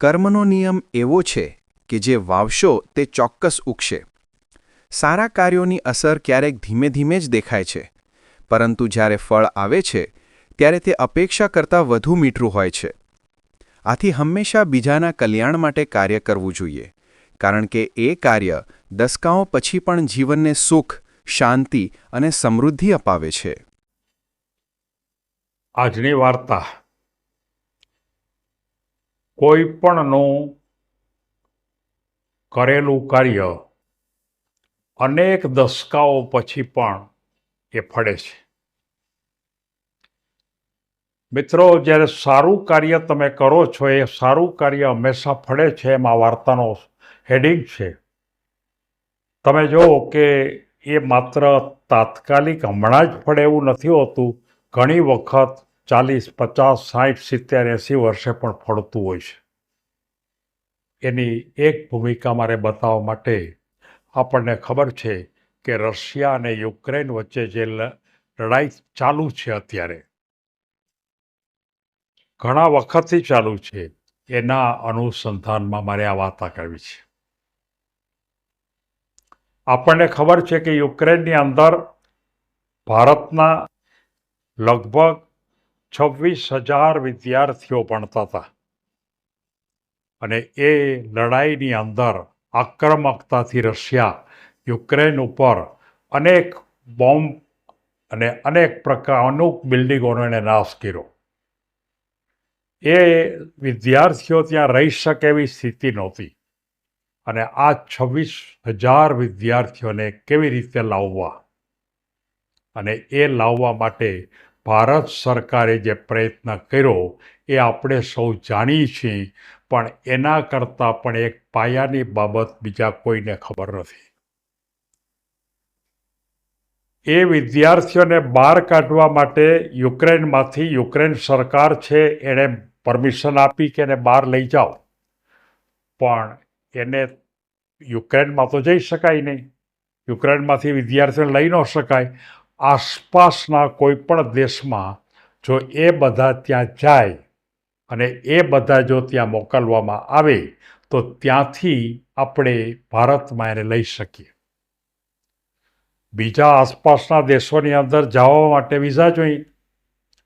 કર્મનો નિયમ એવો છે કે જે વાવશો તે ચોક્કસ ઉગશે. સારા કાર્યોની અસર ક્યારેક ધીમે ધીમે જ દેખાય છે. પરંતુ જ્યારે ફળ આવે છે, ત્યારે તે અપેક્ષા કરતાં વધુ મીઠું હોય છે. આથી હંમેશા બીજાના કલ્યાણ માટે કાર્ય કરવું જોઈએ, કારણ કે એ કાર્ય દસકાઓ પછી પણ જીવનને સુખ, શાંતિ અને સમૃદ્ધિ અપાવે છે. આજની વાર્તા કોઈ પણનું કરેલું કાર્ય અનેક દસકાઓ પછી પણ એ ફળે છે. મિત્રો, જ્યારે સારું કાર્ય તમે કરો છો, એ સારું કાર્ય હંમેશા ફળે છે એમાં વાર્તાનો હેડિંગ છે. તમે જુઓ કે એ માત્ર તાત્કાલિક હમણાં જ ફળે એવું નથી હોતું. ઘણી વખત ચાલીસ, પચાસ સાઠ સિત્તેર, એંસી વર્ષે પણ ફળતું હોય છે. એની એક ભૂમિકા મારે બતાવવા માટે આપણને ખબર છે કે રશિયા અને યુક્રેન વચ્ચે જે લડાઈ ચાલુ છે અત્યારે. ઘણા વખતથી ચાલુ છે. એના અનુસંધાનમાં મારે આ વાર્તા કરવી છે. આપણને ખબર છે કે યુક્રેનની અંદર ભારતના લગભગ છવ્વીસ હજાર વિદ્યાર્થીઓ ભણતા હતા. અને એ લડાઈની અંદર આક્રમકતાથી રશિયા, યુક્રેન ઉપર અનેક બોમ્બ અને અનેક પ્રકાર અનુક બિલ્ડિંગોનો એણે નાશ કર્યો. એ વિદ્યાર્થીઓ ત્યાં રહી શકે એવી સ્થિતિ નહોતી. અને આ છવ્વીસ હજાર વિદ્યાર્થીઓને કેવી રીતે લાવવા? અને એ લાવવા માટે ભારત સરકારે જે પ્રયત્ન કર્યો એ આપણે સૌ જાણીએ છીએ, પણ એના કરતાં પણ એક પાયાની બાબત બીજા કોઈને ખબર નથી. એ વિદ્યાર્થીઓને બહાર કાઢવા માટે યુક્રેનમાંથી યુક્રેન સરકાર છે, એણે પરમિશન આપી કે એને બહાર લઈ જાઓ. પણ એને યુક્રેનમાં તો જઈ શકાય નહીં. યુક્રેનમાંથી વિદ્યાર્થીઓને લઈ ન શકાય. આસપાસના કોઈ પણ દેશમાં જો એ બધા ત્યાં જાય અને એ બધા જો ત્યાં મોકલવામાં આવે, તો ત્યાંથી આપણે ભારતમાં એને લઈ શકીએ. બીજા આસપાસના દેશોની અંદર જવા માટે વિઝા જોઈએ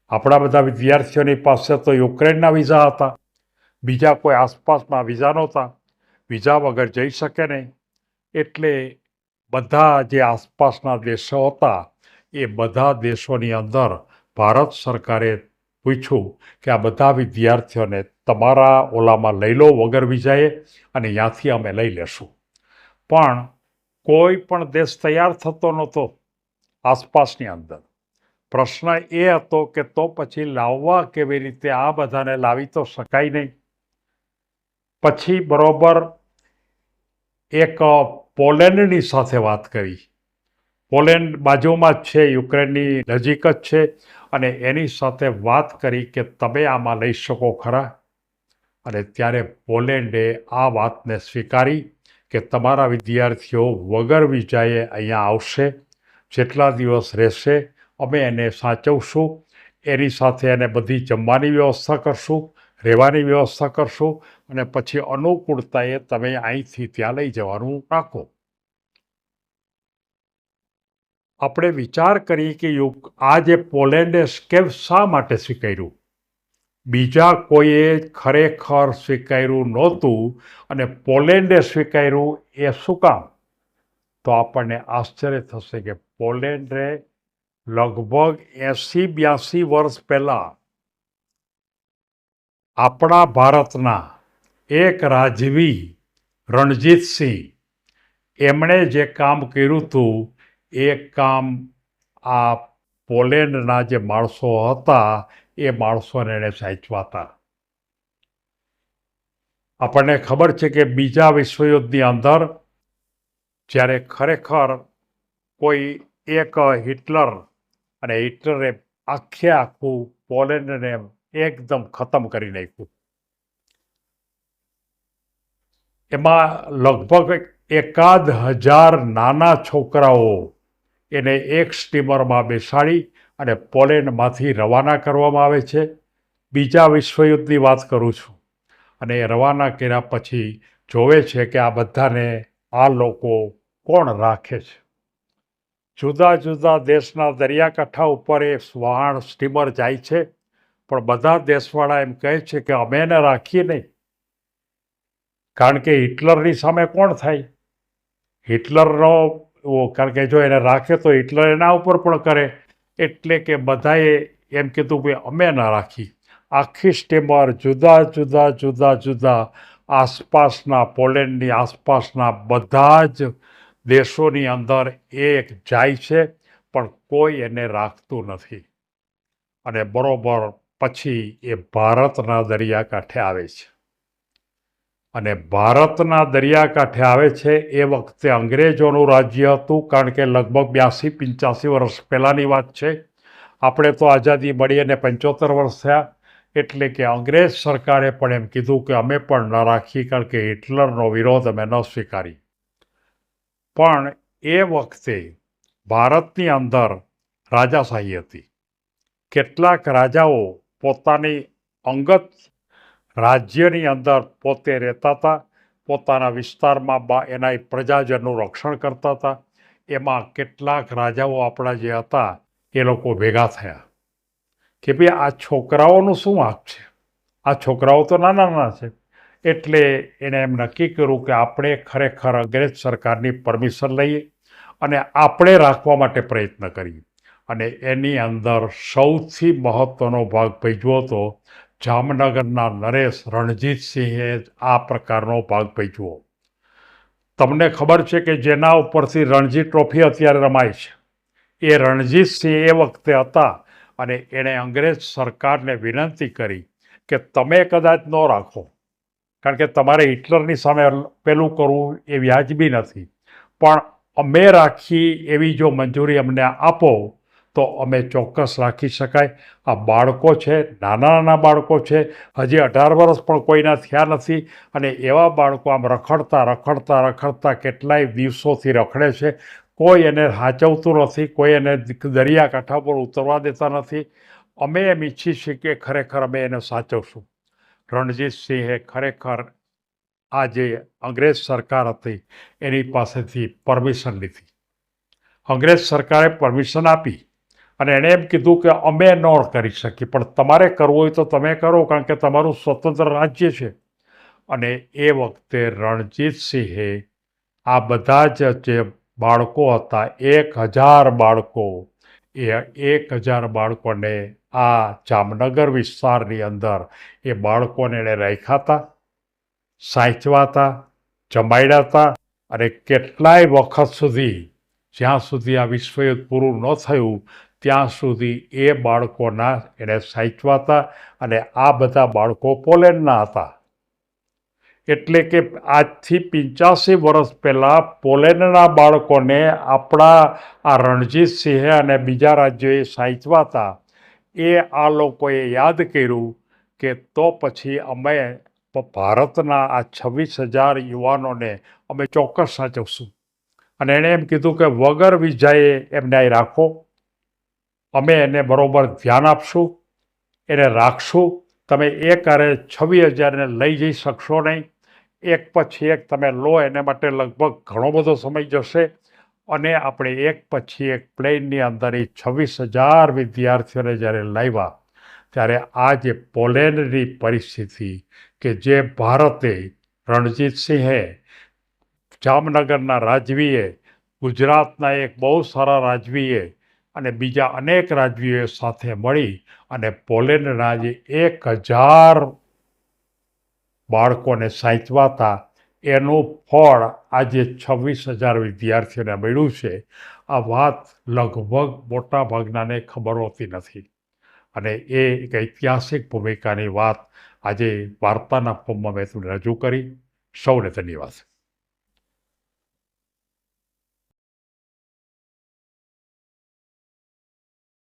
આપણા બધા વિદ્યાર્થીઓની પાસે તો યુક્રેનના વિઝા હતા. બીજા કોઈ આસપાસમાં વિઝા નહોતા. વિઝા વગર જઈ શકે નહીં. એટલે બધા જે આસપાસના દેશો હતા એ બધા દેશોની અંદર ભારત સરકારે પૂછ્યું કે આ બધા વિદ્યાર્થીઓને તમારા ઓલામાં લઈ લો વગર વિજાએ અને ત્યાંથી અમે લઈ લેશું. પણ કોઈ પણ દેશ તૈયાર થતો નહોતો આસપાસની અંદર. પ્રશ્ન એ હતો કે તો પછી લાવવા કેવી રીતે આ બધાને લાવી તો શકાય નહીં? પછી બરોબર એક પોલેન્ડની સાથે વાત કરી. પોલેન્ડ બાજુમાં જ છે, યુક્રેનની નજીક જ છે અને એની સાથે વાત કરી કે તમે આમાં લઈ શકો ખરા. અને ત્યારે પોલેન્ડે આ વાતને સ્વીકારી કે તમારા વિદ્યાર્થીઓ વગર વિજાએ અહીંયા આવશે, જેટલા દિવસ રહેશે અમે એને સાચવશું, એની સાથે એને બધી જમવાની વ્યવસ્થા કરશું, રહેવાની વ્યવસ્થા કરશું અને પછી અનુકૂળતાએ તમે અહીંથી ત્યાં લઈ જવાનું રાખો. આપણે વિચાર કરીએ કે યુક આ જે પોલેન્ડે સ્કેપ શા માટે સ્વીકાર્યું? બીજા કોઈએ ખરેખર સ્વીકાર્યું નહોતું અને પોલેન્ડે સ્વીકાર્યું એ શું કામ? તો આપણને આશ્ચર્ય થશે કે પોલેન્ડે લગભગ એંસી બ્યાસી વર્ષ પહેલાં આપણા ભારતના એક રાજવી રણજીતસિંહ, એમણે જે કામ કર્યું હતું એ કામ આ પોલેન્ડના જે માણસો હતા, એ માણસોને એણે સાચવા હતા આપણને ખબર છે કે બીજા વિશ્વયુદ્ધની અંદર જ્યારે ખરેખર કોઈ એક હિટલર અને હિટલરે આખે આખું પોલેન્ડને એકદમ ખતમ કરી નાખ્યું. એમાં લગભગ એકાદ હજાર નાના છોકરાઓ એને એક સ્ટીમરમાં બેસાડી અને પોલેન્ડમાંથી રવાના કરવામાં આવે છે. બીજા વિશ્વયુદ્ધની વાત કરું છું. અને એ રવાના કર્યા પછી જોવે છે કે આ બધાને આ લોકો કોણ રાખે છે. જુદા જુદા દેશના દરિયાકાંઠા ઉપર એ વહાણ સ્ટીમર જાય છે. પણ બધા દેશવાળા એમ કહે છે કે અમે એને રાખીએ નહીં. કારણ કે હિટલરની સામે કોણ થાય? હિટલરનો કારણ કે જો એને રાખે તો હિટલર એના ઉપર પણ કરે. એટલે કે બધાએ એમ કીધું કે અમે ના રાખી. આખી સ્ટીમર જુદા જુદા જુદા જુદા આસપાસના પોલેન્ડની આસપાસના બધા જ દેશોની અંદર એક જાય છે, પણ કોઈ એને રાખતું નથી. અને બરોબર પછી એ ભારતના દરિયાકાંઠે આવે છે. અને ભારતના દરિયાકાંઠે આવે છે, એ વખતે અંગ્રેજોનું રાજ્ય હતું, કારણ કે લગભગ બ્યાસી પંચ્યાસી વર્ષ પહેલાંની વાત છે. આપણે તો આઝાદી મળી અને પંચોતેર વર્ષ થયા, એટલે કે અંગ્રેજ સરકારે પણ એમ કીધું કે અમે પણ ન રાખી, કારણ કે હિટલરનો વિરોધ અમે ન સ્વીકારી. પણ એ વખતે ભારતની અંદર રાજાશાહી હતી. કેટલાક રાજાઓ પોતાની અંગત રાજ્યની અંદર પોતે રહેતા હતા, પોતાના વિસ્તારમાં બા એના પ્રજાજનનું રક્ષણ કરતા હતા. એમાં કેટલાક રાજાઓ આપણા જે હતા, એ લોકો ભેગા થયા. કે ભાઈ આ છોકરાઓનું શું વાંક છે? આ છોકરાઓ તો નાના નાના છે. એટલે એણે એમ નક્કી કર્યું કે આપણે ખરેખર અંગ્રેજ સરકારની પરમિશન લઈએ અને આપણે રાખવા માટે પ્રયત્ન કરીએ. અને એની અંદર સૌથી મહત્ત્વનો ભાગ ભજવો હતો જામનગરના નરેશ રણજીતસિંહે આ પ્રકારનો ભાગ ભજવો તમને ખબર છે કે જેના ઉપરથી રણજી ટ્રોફી અત્યારે રમાય છે. એ રણજીતસિંહ એ વખતે હતા અને એણે અંગ્રેજ સરકારને વિનંતી કરી કે તમે કદાચ ન રાખો. કારણ કે તમારે હિટલરની સામે પેલું કરવું એ વ્યાજબી નથી. પણ અમે રાખી એવી જો મંજૂરી અમને આપો તો અમે ચોક્કસ રાખી શકાય. આ બાળકો છે, નાના નાના બાળકો છે, હજી અઢાર વર્ષ પણ કોઈના થયા નથી અને એવા બાળકો આમ રખડતા રખડતા રખડતા કેટલાય દિવસોથી રખડે છે. કોઈ એને હાચવતું નથી, કોઈ એને દરિયાકાંઠા પર ઉતરવા દેતા નથી. અમે એમ ઈચ્છી છીએ કે ખરેખર અમે એને સાચવશું. રણજીતસિંહે ખરેખર આ જે અંગ્રેજ સરકાર હતી, એની પાસેથી પરમિશન લીધી. અંગ્રેજ સરકારે પરમિશન આપી. અને એણે એમ કીધું કે અમે ન કરી શકીએ, પણ તમારે કરવું હોય તો તમે કરો, કારણ કે તમારું સ્વતંત્ર રાજ્ય છે. અને એ વખતે રણજીતસિંહે આ બધા જ જે બાળકો હતા, એક હજાર બાળકો, એ એક હજાર બાળકોને આ જામનગર વિસ્તારની અંદર એ બાળકોને એણે રાખ્યા હતા સાચવા હતા, જમાડ્યા હતા અને કેટલાય વખત સુધી, જ્યાં સુધી આ વિશ્વયુદ્ધ પૂરું ન થયું ત્યાં સુધી એ બાળકોના એણે સાચવા હતા અને આ બધા બાળકો પોલેન્ડના હતા. એટલે કે આજથી પંચ્યાસી વર્ષ પહેલાં પોલેન્ડના બાળકોને આપણા આ રણજીતસિંહે અને બીજા રાજ્યોએ સાચવા હતા એ આ લોકોએ યાદ કર્યું કે તો પછી અમે ભારતના આ છવ્વીસ હજાર યુવાનોને અમે ચોક્કસ સાચવશું. અને એણે એમ કીધું કે વગર વિઝાએ એમને અહીં રાખો. અમે એને બરાબર ધ્યાન આપશું, એને રાખશું. તમે એક આરે છવ્વીસ હજારને લઈ જઈ શકશો નહીં. એક પછી એક તમે લો, એને માટે લગભગ ઘણો બધો સમય જશે. અને આપણે એક પછી એક પ્લેનની અંદર એ છવ્વીસ હજાર વિદ્યાર્થીઓને જ્યારે લાવ્યા, ત્યારે આ જે પોલેન્ડની પરિસ્થિતિ કે જે ભારતે રણજીતસિંહે જામનગરના રાજવીએ, ગુજરાતના એક બહુ સારા રાજવીએ અને બીજા અનેક રાજવીઓ સાથે મળી અને પોલેન્ડના જે એક હજાર બાળકોને સાચવાતા એનું ફળ આજે છવ્વીસ હજાર વિદ્યાર્થીઓને મળ્યું છે. આ વાત લગભગ મોટા ભાગનાને ખબર હોતી નથી. અને એ એક ઐતિહાસિક ભૂમિકાની વાત આજે વાર્તાના ફોર્મમાં મેં તમને રજૂ કરી. સૌને ધન્યવાદ.